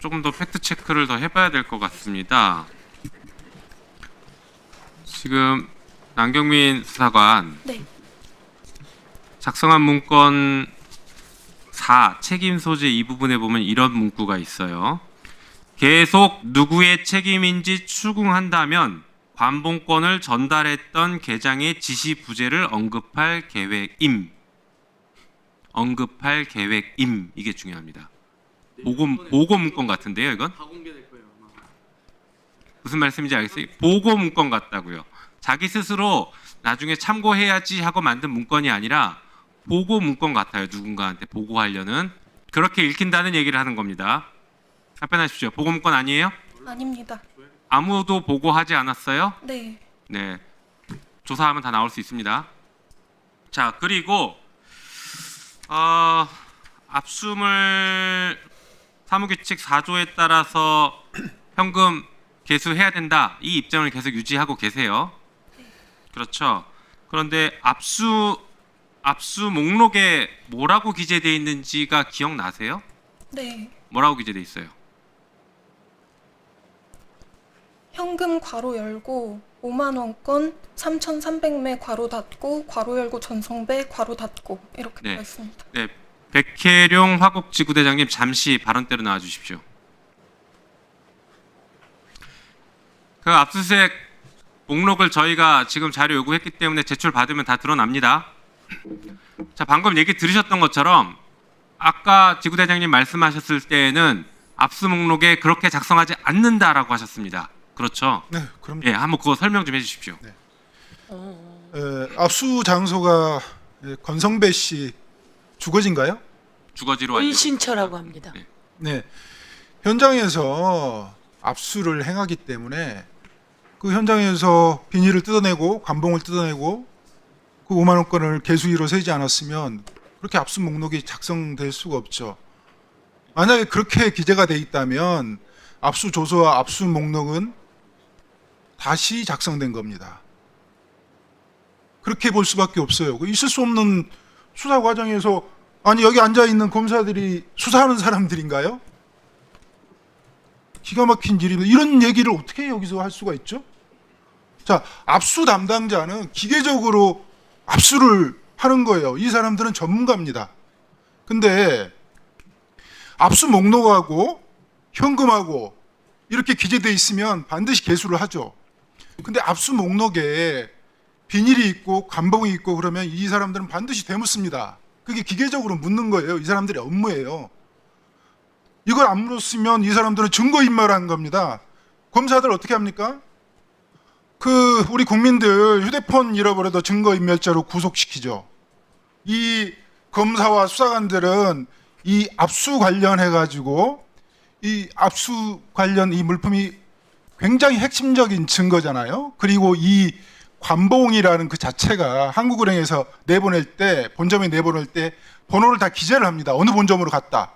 조금 더 팩트 체크를 더 해봐야 될 것 같습니다. 지금 남경민 수사관 네. 작성한 문건 4 책임 소재 이 부분에 보면 이런 문구가 있어요. 계속 누구의 책임인지 추궁한다면 관봉권을 전달했던 계장의 지시 부재를 언급할 계획임. 언급할 계획임 이게 중요합니다. 보고 보고 문건 같은데요, 이건? 다 공개될 거예요. 아마. 무슨 말씀인지 알겠어요? 보고 문건 같다고요. 자기 스스로 나중에 참고해야지 하고 만든 문건이 아니라 보고 문건 같아요. 누군가한테 보고하려는 그렇게 읽힌다는 얘기를 하는 겁니다. 답변하십시오. 보고 문건 아니에요? 아닙니다. 아무도 보고하지 않았어요? 네. 네. 조사하면 다 나올 수 있습니다. 자, 그리고 어, 압수물 사무규칙 4조에 따라서 현금 개수해야 된다. 이 입장을 계속 유지하고 계세요. 그렇죠. 그런데 압수 압수 목록에 뭐라고 기재되어 있는지가 기억나세요? 네. 뭐라고 기재되어 있어요? 현금 괄호 열고 5만 원권 3,300매 괄호 닫고 괄호 열고 전송배 괄호 닫고 이렇게 네. 되어 있습니다. 네, 백혜룡 화곡지구대장님 잠시 발언대로 나와 주십시오. 그 압수수색 목록을 저희가 지금 자료 요구했기 때문에 제출 받으면 다 드러납니다. 자, 방금 얘기 들으셨던 것처럼 아까 지구대장님 말씀하셨을 때에는 압수 목록에 그렇게 작성하지 않는다라고 하셨습니다. 그렇죠? 네, 그럼 예, 한번 그거 설명 좀 해주십시오. 에, 압수 장소가 에, 권성배 씨 주거지인가요? 주거지로 알고 은신처라고 합니다. 네. 현장에서 압수를 행하기 때문에 그 현장에서 비닐을 뜯어내고 관봉을 뜯어내고 그 5만 원권을 개수기로 세지 않았으면 그렇게 압수 목록이 작성될 수가 없죠. 만약에 그렇게 기재가 돼 있다면 압수 조서와 압수 목록은 다시 작성된 겁니다. 그렇게 볼 수밖에 없어요. 그 있을 수 없는 수사 과정에서 아니 여기 앉아 있는 검사들이 수사하는 사람들인가요? 기가 막힌 일입니다. 이런 얘기를 어떻게 여기서 할 수가 있죠? 자, 압수 담당자는 기계적으로 압수를 하는 거예요. 이 사람들은 전문가입니다. 근데 압수 목록하고 현금하고 이렇게 기재돼 있으면 반드시 개수를 하죠. 근데 압수 목록에 비닐이 있고 관봉이 있고 그러면 이 사람들은 반드시 되묻습니다. 그게 기계적으로 묻는 거예요. 이 사람들의 업무예요. 이걸 안 물었으면 이 사람들은 증거 인멸한 겁니다. 검사들 어떻게 합니까? 그 우리 국민들 휴대폰 잃어버려도 증거 인멸죄로 구속시키죠. 이 검사와 수사관들은 이 압수 관련해 가지고 이 압수 관련 이 물품이 굉장히 핵심적인 증거잖아요. 그리고 이 관봉이라는 그 자체가 한국은행에서 내보낼 때 본점에 내보낼 때 번호를 다 기재를 합니다. 어느 본점으로 갔다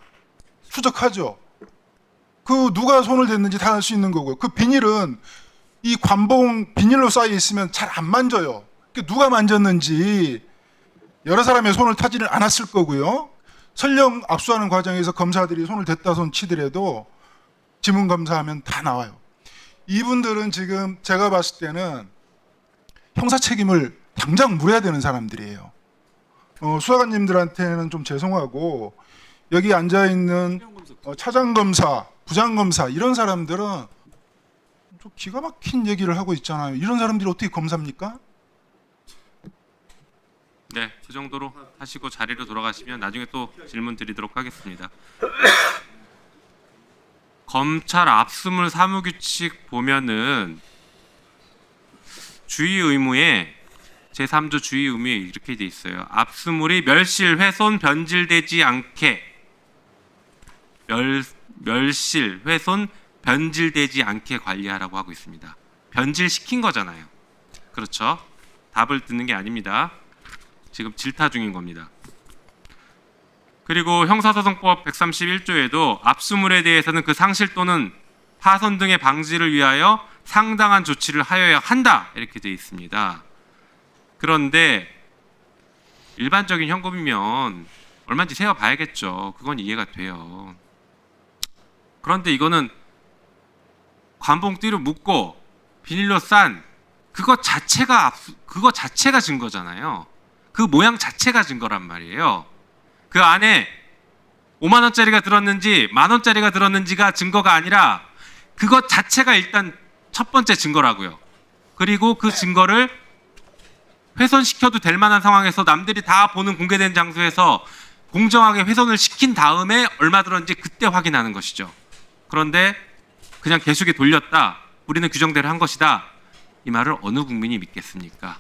추적하죠. 그 누가 손을 댔는지 다 알 수 있는 거고요. 그 비닐은 이 관봉 비닐로 쌓여 있으면 잘 안 만져요. 그 누가 만졌는지 여러 사람의 손을 타지는 않았을 거고요. 설령 압수하는 과정에서 검사들이 손을 댔다 손 치더라도 지문 검사하면 다 나와요. 이분들은 지금 제가 봤을 때는 형사 책임을 당장 물어야 되는 사람들이에요. 어, 수사관님들한테는 좀 죄송하고 여기 앉아 있는 어, 차장 검사, 부장 검사 이런 사람들은 좀 기가 막힌 얘기를 하고 있잖아요. 이런 사람들이 어떻게 검사입니까? 네, 그 정도로 하시고 자리로 돌아가시면 나중에 또 질문 드리도록 하겠습니다. 검찰 압수물 사무규칙 보면은 주의 의무에 제3조 주의 의무에 이렇게 돼 있어요. 압수물이 멸실, 훼손, 변질되지 않게 멸, 멸실, 훼손, 변질되지 않게 관리하라고 하고 있습니다. 변질시킨 거잖아요. 그렇죠? 답을 듣는 게 아닙니다. 지금 질타 중인 겁니다. 그리고 형사소송법 131조에도 압수물에 대해서는 그 상실 또는 파손 등의 방지를 위하여 상당한 조치를 하여야 한다 이렇게 되어 있습니다. 그런데 일반적인 현금이면 얼마인지 세어 봐야겠죠. 그건 이해가 돼요. 그런데 이거는 관봉띠로 묶고 비닐로 싼 그거 자체가 그거 자체가 증거잖아요. 그 모양 자체가 증거란 말이에요. 그 안에 5만 원짜리가 들었는지 만 원짜리가 들었는지가 증거가 아니라 그것 자체가 일단 첫 번째 증거라고요. 그리고 그 증거를 훼손시켜도 될 만한 상황에서 남들이 다 보는 공개된 장소에서 공정하게 훼손을 시킨 다음에 얼마 들었는지 그때 확인하는 것이죠. 그런데 그냥 계속에 돌렸다. 우리는 규정대로 한 것이다. 이 말을 어느 국민이 믿겠습니까?